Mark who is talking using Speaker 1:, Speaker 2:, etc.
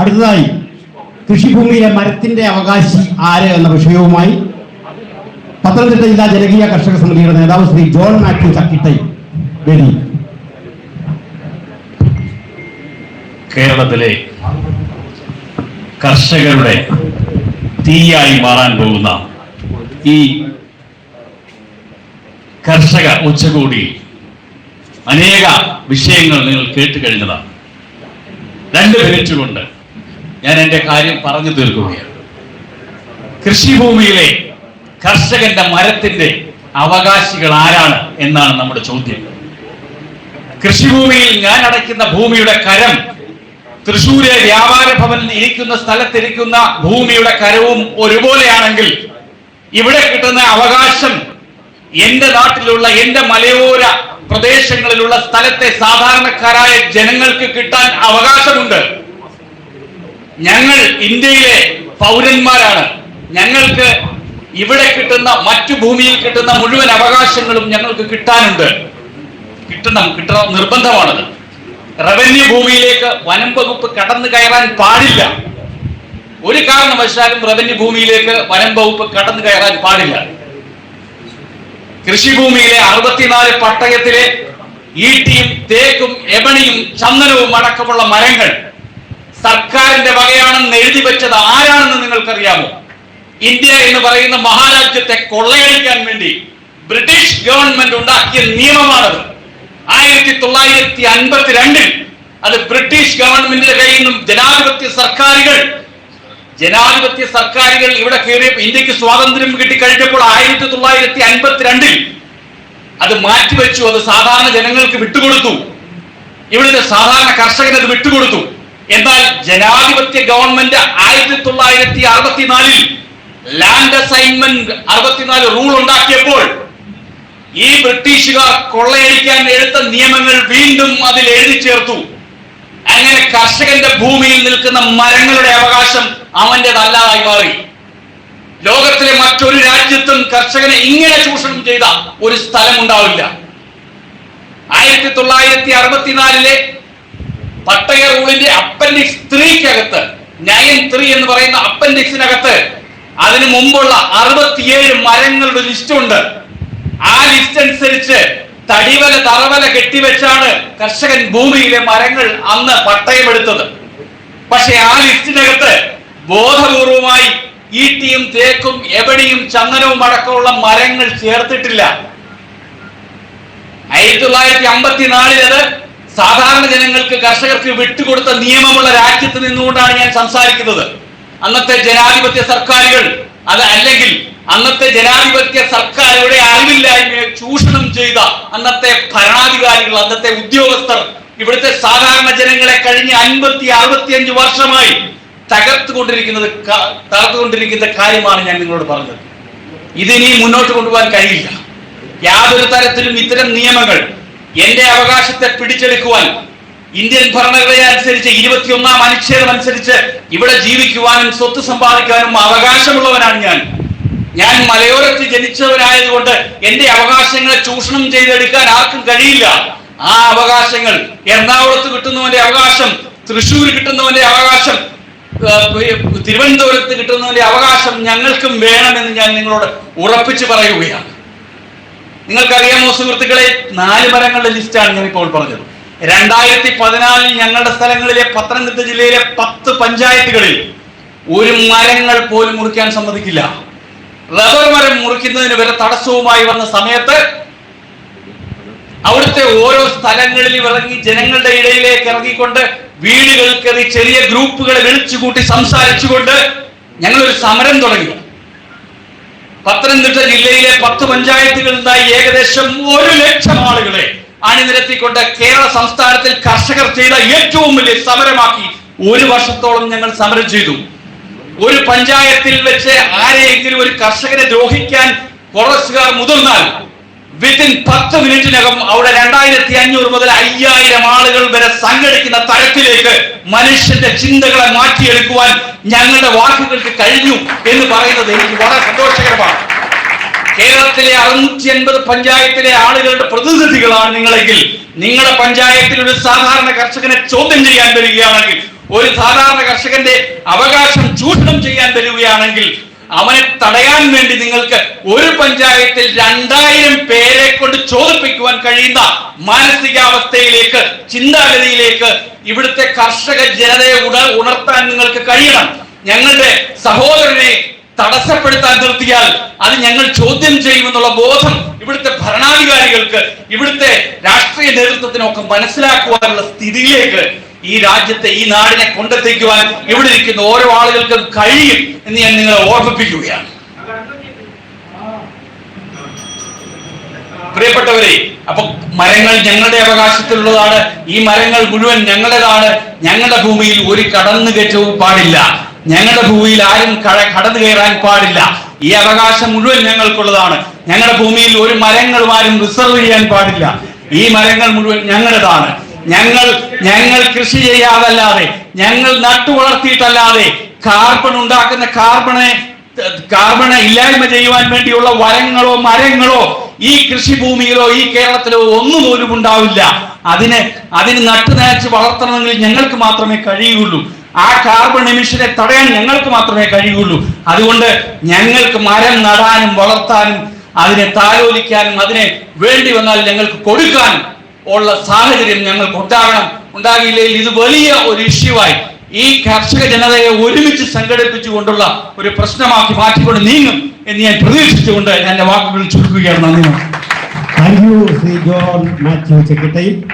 Speaker 1: അടുത്തതായി കൃഷിഭൂമിയിലെ മരത്തിന്റെ അവകാശി ആര് എന്ന വിഷയവുമായി പത്തനംതിട്ട ജില്ലാ ജനകീയ കർഷക സമിതിയുടെ നേതാവ് ശ്രീ ജോൺ മാത്യു ചക്കിട്ടൈ വേദി.
Speaker 2: കേരളത്തിലെ കർഷകരുടെ തീയായി മാറാൻ പോകുന്ന ഈ കർഷക ഉച്ചകോടി അനേക വിഷയങ്ങൾ നിങ്ങൾ കേട്ട് കഴിഞ്ഞതാണ്. രണ്ട് മിനിറ്റ് കൊണ്ട് ഞാൻ എന്റെ കാര്യം പറഞ്ഞു തീർക്കുകയാണ്. കൃഷിഭൂമിയിലെ കർഷകന്റെ മരത്തിന്റെ അവകാശികൾ ആരാണ് എന്നാണ് നമ്മുടെ ചോദ്യം. കൃഷിഭൂമിയിൽ ഞാൻ അടയ്ക്കുന്ന ഭൂമിയുടെ കരം തൃശൂരെ വ്യാപാര ഭവനിൽ ഇരിക്കുന്ന സ്ഥലത്തിരിക്കുന്ന ഭൂമിയുടെ കരവും ഒരുപോലെയാണെങ്കിൽ ഇവിടെ കിട്ടുന്ന അവകാശം എന്റെ നാട്ടിലുള്ള എന്റെ മലയോര പ്രദേശങ്ങളിലുള്ള സ്ഥലത്തെ സാധാരണക്കാരായ ജനങ്ങൾക്ക് കിട്ടാൻ അവകാശമുണ്ട്. ഞങ്ങൾ ഇന്ത്യയിലെ പൗരന്മാരാണ്. ഞങ്ങൾക്ക് ഇവിടെ കിട്ടുന്ന മറ്റു ഭൂമിയിൽ കിട്ടുന്ന മുഴുവൻ അവകാശങ്ങളും ഞങ്ങൾക്ക് കിട്ടാനുണ്ട്. കിട്ടണം കിട്ടണം നിർബന്ധമാണത്. റവന്യൂ ഭൂമിയിലേക്ക് വനം വകുപ്പ് കടന്നു കയറാൻ പാടില്ല. ഒരു കാരണവശാലും റവന്യൂ ഭൂമിയിലേക്ക് വനം വകുപ്പ് കടന്നു കയറാൻ പാടില്ല. കൃഷിഭൂമിയിലെ അറുപത്തിനാല് പട്ടയത്തിലെ ഈട്ടിയും തേക്കും എബണിയും ചന്ദനവും അടക്കമുള്ള മരങ്ങൾ സർക്കാരിന്റെ വകയാണെന്ന് എഴുതി വെച്ചത് ആരാണെന്ന് നിങ്ങൾക്കറിയാമോ? ഇന്ത്യ എന്ന് പറയുന്ന മഹാരാജ്യത്തെ കൊള്ളയടിക്കാൻ വേണ്ടി ബ്രിട്ടീഷ് ഗവൺമെന്റ് ഉണ്ടാക്കിയ നിയമമാണത്. ആയിരത്തി തൊള്ളായിരത്തി അൻപത്തിരണ്ടിൽ അത് ബ്രിട്ടീഷ് ഗവൺമെന്റിന്റെ കയ്യിൽ നിന്നും ജനാധിപത്യ സർക്കാരുകൾ ജനാധിപത്യ സർക്കാരുകൾ ഇവിടെ കയറിയ ഇന്ത്യയ്ക്ക് സ്വാതന്ത്ര്യം കിട്ടിക്കഴിഞ്ഞപ്പോൾ ആയിരത്തി തൊള്ളായിരത്തി അൻപത്തിരണ്ടിൽ അത് മാറ്റിവെച്ചു. അത് സാധാരണ ജനങ്ങൾക്ക് വിട്ടുകൊടുത്തു. ഇവിടുത്തെ സാധാരണ കർഷകന് അത് വിട്ടുകൊടുത്തു. എന്നാൽ ജനാധിപത്യ ഗവൺമെന്റ് ആയിരത്തി തൊള്ളായിരത്തി അറുപത്തിനാലിൽ ലാൻഡ് അസൈൻമെന്റ് അറുപത്തിനാല് റൂൾ ഉണ്ടാക്കിയപ്പോൾ ഈ ബ്രിട്ടീഷുകാർ കൊള്ളയടിക്കാൻ എടുത്ത നിയമങ്ങൾ വീണ്ടും അതിൽ എഴുതി ചേർത്തു. അങ്ങനെ കർഷകന്റെ ഭൂമിയിൽ നിൽക്കുന്ന മരങ്ങളുടെ അവകാശം അവന്റേതല്ലാതായി മാറി. ലോകത്തിലെ മറ്റൊരു രാജ്യത്തും കർഷകനെ ഇങ്ങനെ ചൂഷണം ചെയ്ത ഒരു സ്ഥലം ഉണ്ടാവില്ല. ആയിരത്തി തൊള്ളായിരത്തി അറുപത്തിനാലിലെ പട്ടയ റൂളിന്റെ അപ്പൻഡിക്സ് ത്രീക്കകത്ത് നയൻ ത്രീ എന്ന് പറയുന്ന അപ്പൻഡിക്സിനകത്ത് അതിനു മുമ്പുള്ള അറുപത്തിയേഴ് മരങ്ങളുടെ ലിസ്റ്റ് ഉണ്ട്. ആ ലിസ്റ്റ് അനുസരിച്ച് തടിവല തറവല കെട്ടിവെച്ചാണ് കർഷകൻ ഭൂമിയിലെ മരങ്ങൾ അന്ന് പട്ടയമെടുത്തത് പക്ഷെ ആ ലിസ്റ്റിനകത്ത് ബോധപൂർവമായി ഈട്ടിയും തേക്കും എവിടെയും ചന്ദനവും അടക്കമുള്ള മരങ്ങൾ ചേർത്തിട്ടില്ല. ആയിരത്തി തൊള്ളായിരത്തി അമ്പത്തിനാലിൽ അത് സാധാരണ ജനങ്ങൾക്ക് കർഷകർക്ക് വിട്ടുകൊടുത്ത നിയമമുള്ള രാജ്യത്ത് നിന്നുകൊണ്ടാണ് ഞാൻ സംസാരിക്കുന്നത്. അന്നത്തെ ജനാധിപത്യ സർക്കാരുകൾ അത് അല്ലെങ്കിൽ അന്നത്തെ ജനാധിപത്യ സർക്കാരുടെ അറിവില്ലായ്മയെ ചൂഷണം ചെയ്ത അന്നത്തെ ഭരണാധികാരികൾ അന്നത്തെ ഉദ്യോഗസ്ഥർ ഇവിടുത്തെ സാധാരണ ജനങ്ങളെ കഴിഞ്ഞ അൻപത്തി അറുപത്തിയഞ്ച് വർഷമായി തകർത്തുകൊണ്ടിരിക്കുന്നത് തകർത്തുകൊണ്ടിരിക്കുന്ന കാര്യമാണ് ഞാൻ നിങ്ങളോട് പറഞ്ഞത്. ഇതിനി മുന്നോട്ട് കൊണ്ടുപോകാൻ കഴിയില്ല. യാതൊരു തരത്തിലും ഇത്തരം നിയമങ്ങൾ എന്റെ അവകാശത്തെ പിടിച്ചെടുക്കുവാൻ ഇന്ത്യൻ ഭരണഘടന അനുസരിച്ച് ഇരുപത്തിയൊന്നാം അനുച്ഛേദം അനുസരിച്ച് ഇവിടെ ജീവിക്കുവാനും സ്വത്ത് സമ്പാദിക്കാനും അവകാശമുള്ളവനാണ് ഞാൻ. ഞാൻ മലയോരത്ത് ജനിച്ചവനായതുകൊണ്ട് എന്റെ അവകാശങ്ങളെ ചൂഷണം ചെയ്തെടുക്കാൻ ആർക്കും കഴിയില്ല. ആ അവകാശങ്ങൾ എറണാകുളത്ത് കിട്ടുന്നവന്റെ അവകാശം തൃശ്ശൂർ കിട്ടുന്നവന്റെ അവകാശം തിരുവനന്തപുരത്ത് കിട്ടുന്നവന്റെ അവകാശം ഞങ്ങൾക്കും വേണമെന്ന് ഞാൻ നിങ്ങളോട് ഉറപ്പിച്ചു പറയുകയാണ്. നിങ്ങൾക്കറിയാമോ സുഹൃത്തുക്കളെ നാല് മരങ്ങളുടെ ലിസ്റ്റാണ് ഞാൻ ഇപ്പോൾ പറഞ്ഞത്. രണ്ടായിരത്തി പതിനാലിൽ ഞങ്ങളുടെ സ്ഥലങ്ങളിലെ പത്തനംതിട്ട ജില്ലയിലെ പത്ത് പഞ്ചായത്തുകളിൽ ഒരു മരങ്ങൾ പോലും മുറിക്കാൻ സമ്മതിക്കില്ല. റബ്ബർ മരം മുറിക്കുന്നതിന് വരെ തടസ്സവുമായി വന്ന സമയത്ത് അവിടുത്തെ ഓരോ സ്ഥലങ്ങളിൽ ഇറങ്ങി ജനങ്ങളുടെ ഇടയിലേക്ക് ഇറങ്ങിക്കൊണ്ട് വീടുകൾ കയറി ചെറിയ ഗ്രൂപ്പുകളെ വിളിച്ചുകൂട്ടി സംസാരിച്ചുകൊണ്ട് ഞങ്ങളൊരു സമരം തുടങ്ങി. പത്തനംതിട്ട ജില്ലയിലെ പത്ത് പഞ്ചായത്തുകളിൽ നിന്നായി ഏകദേശം ഒരു ലക്ഷം ആളുകളെ അണിനിരത്തിക്കൊണ്ട് കേരള സംസ്ഥാനത്തിൽ കർഷകർ ചെയ്ത ഏറ്റവും വലിയ സമരമാക്കി ഒരു വർഷത്തോളം ഞങ്ങൾ സമരം ചെയ്തു. ഒരു പഞ്ചായത്തിൽ വെച്ച് ആരെയെങ്കിലും ഒരു കർഷകനെ ദ്രോഹിക്കാൻ കോൺഗ്രസ്സുകാർ മുതിർന്നാൽ വിത്തിൻ പത്ത് മിനിറ്റിനകം അവിടെ രണ്ടായിരത്തി അഞ്ഞൂറ് മുതൽ അയ്യായിരം ആളുകൾ വരെ സംഘടിക്കുന്ന തരത്തിലേക്ക് മനുഷ്യന്റെ ചിന്തകളെ മാറ്റിയെടുക്കുവാൻ ഞങ്ങളുടെ വാക്കുകൾക്ക് കഴിഞ്ഞു എന്ന് പറയുന്നത് എനിക്ക് വളരെ സന്തോഷകരമാണ്. കേരളത്തിലെ അറുന്നൂറ്റി എൺപത് പഞ്ചായത്തിലെ ആളുകളുടെ പ്രതിനിധികളാണ് നിങ്ങളെങ്കിൽ നിങ്ങളുടെ പഞ്ചായത്തിൽ ഒരു സാധാരണ കർഷകനെ ചോദ്യം ചെയ്യാൻ വരികയാണെങ്കിൽ ഒരു സാധാരണ കർഷകന്റെ അവകാശം ചൂഷണം ചെയ്യാൻ വരികയാണെങ്കിൽ അവനെ തടയാൻ വേണ്ടി നിങ്ങൾക്ക് ഒരു പഞ്ചായത്തിൽ രണ്ടായിരം പേരെ കൊണ്ട് ചോദിപ്പിക്കുവാൻ കഴിയുന്ന മാനസികാവസ്ഥയിലേക്ക് ചിന്താഗതിയിലേക്ക് ഇവിടുത്തെ കർഷക ജനതയെ ഉണർ ഉണർത്താൻ നിങ്ങൾക്ക് കഴിയണം. ഞങ്ങളുടെ സഹോദരനെ തടസ്സപ്പെടുത്താൻ നിർത്തിയാൽ അത് ഞങ്ങൾ ചോദ്യം ചെയ്യുമെന്നുള്ള ബോധം ഇവിടുത്തെ ഭരണാധികാരികൾക്ക് ഇവിടുത്തെ രാഷ്ട്രീയ നേതൃത്വത്തിനൊക്കെ മനസ്സിലാക്കുവാനുള്ള സ്ഥിതിയിലേക്ക് ഈ രാജ്യത്തെ ഈ നാടിനെ കൊണ്ടെത്തിക്കുവാൻ ഇവിടെ ഇരിക്കുന്ന ഓരോ ആളുകൾക്കും കഴിയും എന്ന് ഞാൻ നിങ്ങളെ ഓർമ്മിപ്പിക്കുകയാണ്. പ്രിയപ്പെട്ടവരെ അപ്പൊ മരങ്ങൾ ഞങ്ങളുടെ അവകാശത്തിലുള്ളതാണ്. ഈ മരങ്ങൾ മുഴുവൻ ഞങ്ങളുടേതാണ്. ഞങ്ങളുടെ ഭൂമിയിൽ ഒരു കടന്നു കയറ്റവും പാടില്ല. ഞങ്ങളുടെ ഭൂമിയിൽ ആരും കട- കടന്നു കയറാൻ പാടില്ല. ഈ അവകാശം മുഴുവൻ ഞങ്ങൾക്കുള്ളതാണ്. ഞങ്ങളുടെ ഭൂമിയിൽ ഒരു മരങ്ങളും ആരും റിസർവ് ചെയ്യാൻ പാടില്ല. ഈ മരങ്ങൾ മുഴുവൻ ഞങ്ങളുടേതാണ്. ഞങ്ങൾ ഞങ്ങൾ കൃഷി ചെയ്യാതല്ലാതെ ഞങ്ങൾ നട്ടു വളർത്തിയിട്ടല്ലാതെ കാർബൺ ഉണ്ടാക്കുന്ന കാർബണെ കാർബണ ഇല്ലായ്മ ചെയ്യുവാൻ വേണ്ടിയുള്ള വരങ്ങളോ മരങ്ങളോ ഈ കൃഷിഭൂമിയിലോ ഈ കേരളത്തിലോ ഒന്നും പോലും ഉണ്ടാവില്ല. അതിന് അതിന് നട്ടു നനച്ച് വളർത്തണമെങ്കിൽ ഞങ്ങൾക്ക് മാത്രമേ കഴിയുള്ളൂ ആ കാർബൺ എമിഷനെ തടയാൻ ഞങ്ങൾക്ക് മാത്രമേ കഴിയുള്ളൂ അതുകൊണ്ട് ഞങ്ങൾക്ക് മരം നടാനും വളർത്താനും അതിനെ താലോലിക്കാനും അതിനെ വേണ്ടി വന്നാൽ ഞങ്ങൾക്ക് കൊടുക്കാനും ഉള്ള സാഹചര്യം ഞങ്ങൾക്ക് ഉണ്ടാകണം ഉണ്ടാകില്ലെങ്കിൽ ഇത് വലിയ ഒരു ഇഷ്യൂവായി. ഈ കർഷക ജനതയെ ഒരുമിച്ച് സംഘടിപ്പിച്ചുകൊണ്ടുള്ള ഒരു പ്രശ്നമാക്കി മാറ്റിക്കൊണ്ട് നീങ്ങും എന്ന് ഞാൻ പ്രതീക്ഷിച്ചുകൊണ്ട് എന്റെ വാക്കുകൾ ചുരുക്കുകയാണ്. നന്ദി.
Speaker 1: Thank you Shri John Mathew Chekkittayil